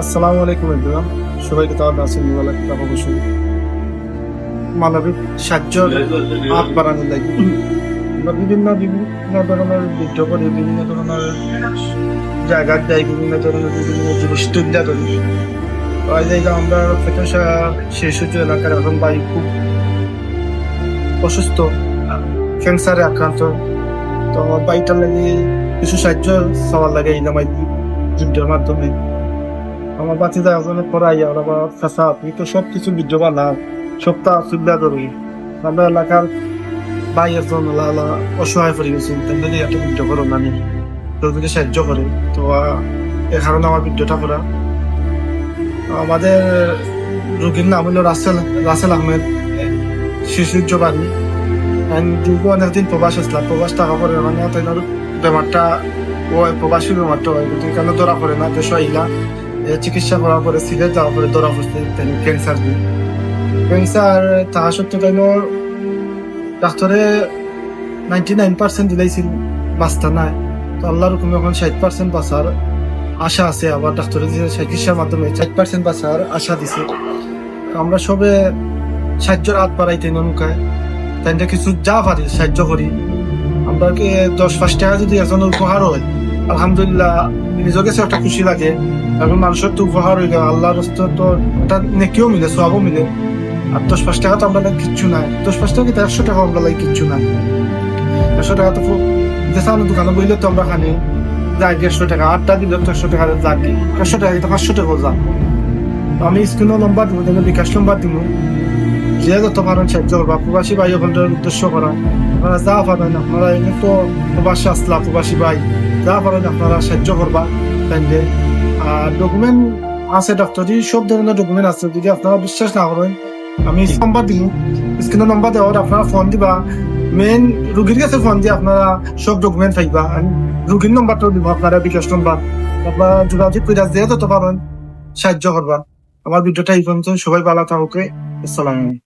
আসসালামু আলাইকুম ইব্রাহিম সবাইকে নাসিম ওয়ালা কিতাব অবশ্যই। মানবিক সাহায্য হাত বাড়ানোর লাগে। আমরা বিভিন্ন বিভিন্ন ধরনের যুদ্ধ করি বিভিন্ন ধরনের জায়গা যাই বিভিন্ন ধরনের বিভিন্ন জিনিস তুলে তো এই জায়গা আমরা ফেটসা শেষ হচ্ছে এলাকার এখন ভাই খুব অসুস্থ ক্যান্সারে আক্রান্ত। তো বাইটার লাগে কিছু সাহায্য সবার লাগে এই নামাই যুদ্ধের মাধ্যমে। আমার বাচ্চাটা এখন পড়াই, আর আমার চাষা আপনি তো সব কিছু বিদ্যমান না। সবটা সুবিধা ধরি আমরা এলাকার ভাই একজন লালা অসহায় পড়ে গেছি তাদের এত বিদ্য করো না নেই তো যদি সাহায্য করে। তো এ কারণে আমার বিদ্যটা করা। আমাদের রোগীর নাম হলো রাসেল রাসেল আহমেদ। শিশুর বাড়ি দীর্ঘ অনেকদিন প্রবাস আসলাম। প্রবাস টাকা পরে মানে তাইনার বেমারটা, ও প্রবাসী বেমারটা হয়, কিন্তু এখানে ধরা পড়ে না, দেশ আইলা। এ চিকিৎসা করার পরে সিলেট যাওয়ার পরে ধরা পড়ছে ক্যান্সার দিয়ে। ক্যান্সার তাহা সত্ত্বেও তাই ডাক্তারে নাইনটি নাইন পার্সেন্ট দিলাইছিল, বাঁচতা নাই। তো আল্লাহর হুকুমে এখন ষাট পার্সেন্ট বাঁচার আশা আছে, আবার ডাক্তারে দিয়েছে চিকিৎসার মাধ্যমে ষাট পার্সেন্ট বাঁচার আশা দিছে। তো আমরা সবে সাহায্যের হাত বাড়াইতে নৌকায়। তাই কিছু যা পারি, সাহায্য করি। আমরা কি দশ পাঁচ টাকা যদি একজনের উপহার হয় আলহামদুলিল্লাহ নিজের কাছে একটা খুশি লাগে। এখন মানুষের তো উপহার হইলে আল্লাহর তো একটা নেকিও মিলে সবও মিলে। আর দশ পাঁচ টাকা তো আমরা লাগে কিচ্ছু নাই। দশ পাঁচ টাকা কি একশো টাকা আমরা লাগে কিচ্ছু নাই? একশো টাকা তো যেসব দোকানে বইলে তো আমরা খানি, যাই দেড়শো টাকা, আটটা দিলে তো একশো টাকা যাক একশো টাকা কিন্তু পাঁচশো টাকা যা আমি স্ক্রিনও নম্বর দিব তুমি বিকাশ নম্বর দিব। যে যত পারেন সাহায্য করবা। প্রবাসী ভাই ওখানটার উদ্দেশ্য করা। আপনারা যা পারেন আপনারা এমনি তো প্রবাসী আসলা প্রবাসী ভাই। যা পারেন আপনারা সাহায্য করবা, তাইলে। আর ডকুমেন্ট আছে ডক্টরি সব ধরনের ডকুমেন্ট আছে। যদি আপনারা বিশ্বাস না করেন, আমি নম্বর দিই স্ক্রিনের নম্বর দেওয়ার আপনারা ফোন দিবা। মেন রুগীর কাছে ফোন দিয়ে আপনারা সব ডকুমেন্ট পাইবা। রুগীর নম্বরটাও দিব আপনারা, বিকাশ নম্বর আপনারা যোগাযোগ করে যে যত পারেন, সাহায্য করবা। আমার ভিডিওটা এই পর্যন্ত। সবাই ভালো থাকুক আসসালামু আলাইকুম।